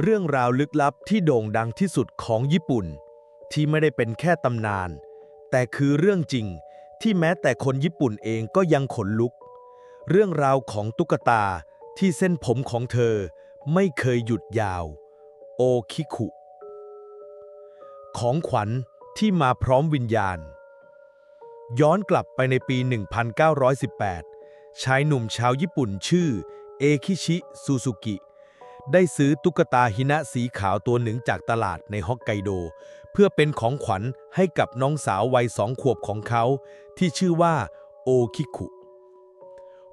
เรื่องราวลึกลับที่โด่งดังที่สุดของญี่ปุ่น ที่ไม่ได้เป็นแค่ตำนาน แต่คือเรื่องจริงที่แม้แต่คนญี่ปุ่นเองก็ยังขนลุก เรื่องราวของตุ๊กตาที่เส้นผมของเธอไม่เคยหยุดยาว โอคิคุ ของขวัญที่มาพร้อมวิญญาณ ย้อนกลับไปในปี 1918 ชายหนุ่มชาวญี่ปุ่นชื่อ เอคิชิ ซูซูกิ ได้ซื้อตุ๊กตาหินะสีขาวตัวหนึ่งจากตลาดในฮอกไกโด เพื่อเป็นของขวัญให้กับน้องสาววัยสองขวบของเขา ที่ชื่อว่าโอคิคุ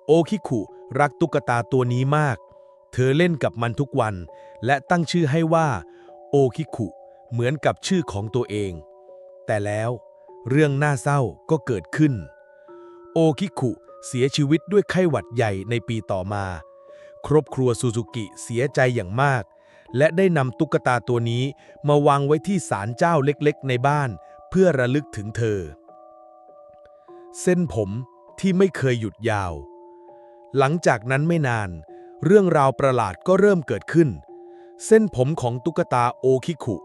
โอคิคุรักตุ๊กตาตัวนี้มาก เธอเล่นกับมันทุกวัน และตั้งชื่อให้ว่า โอคิคุ เหมือนกับชื่อของตัวเอง แต่แล้วเรื่องน่าเศร้าก็เกิดขึ้น โอคิคุเสียชีวิตด้วยไข้หวัดใหญ่ในปีต่อมา ครอบครัวซูซูกิเสียใจอย่างมาก และได้นำตุ๊กตาตัวนี้มาวางไว้ที่ศาลเจ้าเล็กๆ ในบ้าน เพื่อระลึกถึงเธอ เส้นผมที่ไม่เคยหยุดยาว หลังจากนั้นไม่นาน เรื่องราวประหลาดก็เริ่มเกิดขึ้น เส้นผมของตุ๊กตาโอคิคุ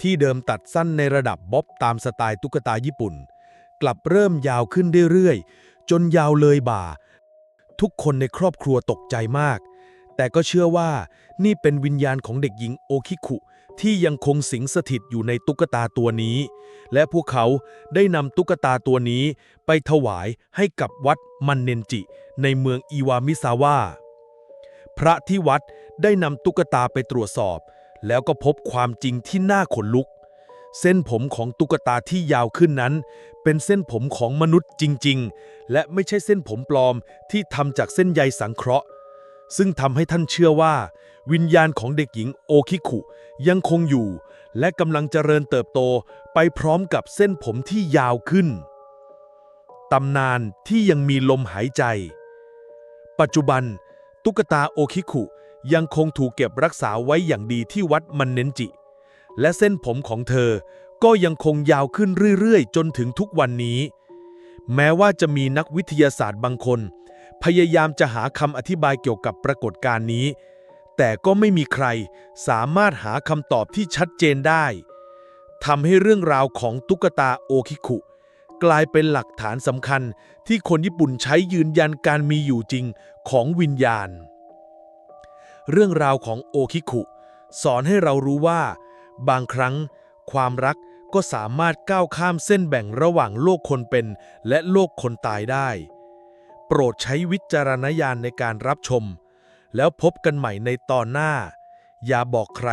ที่เดิมตัดสั้นในระดับบ๊อบตามสไตล์ตุ๊กตาญี่ปุ่น กลับเริ่มยาวขึ้นเรื่อยๆจนยาวเลยบ่า ทุกคนในครอบครัวตกใจมาก แต่ก็เชื่อว่านี่เป็นวิญญาณของเด็กหญิงโอคิคุ ที่ยังคงสิงสถิตอยู่ในตุ๊กตาตัวนี้ และพวกเขาได้นำตุ๊กตาตัวนี้ไปถวายให้กับวัดมันเนนจิ ในเมืองอิวามิซาวะพระที่วัดได้นำตุ๊กตาไปตรวจสอบ แล้วก็พบความจริงที่น่าขนลุก เส้นผมของตุ๊กตาที่ยาวขึ้นนั้น เป็นเส้นผมของมนุษย์จริง ๆ และไม่ใช่เส้นผมปลอมที่ทำจากเส้นใยสังเคราะห์ ซึ่งทำให้ท่านเชื่อว่า วิญญาณของเด็กหญิงโอคิคุ ยังคงอยู่ และกำลังเจริญเติบโตไปพร้อมกับเส้นผมที่ยาวขึ้น ตำนานที่ยังมีลมหายใจ ปัจจุบัน ตุ๊กตาโอคิคุยังคงถูกเก็บรักษาไว้อย่างดีที่วัดมันเนนจิ และเส้นผมของเธอก็ยังคงยาวขึ้นเรื่อยๆ จนถึงทุกวันนี้ แม้ว่าจะมีนักวิทยาศาสตร์บางคน พยายามจะหาคำอธิบายเกี่ยวกับปรากฏการณ์นี้ แต่ก็ไม่มีใครสามารถหาคำตอบที่ชัดเจนได้ทำให้เรื่องราวของตุ๊กตาโอคิคุ กลายเป็นหลักฐานสำคัญที่คนญี่ปุ่นใช้ยืนยันการมีอยู่จริงของวิญญาณ เรื่องราวของโอคิคุ สอนให้เรารู้ว่า บางครั้ง ความรักก็สามารถก้าวข้ามเส้นแบ่งระหว่างโลกคนเป็นและโลกคนตายได้ ปรดใช้วิจารณญาณในการรับชม แล้วพบกันใหม่ในตอนหน้า อย่าบอกใคร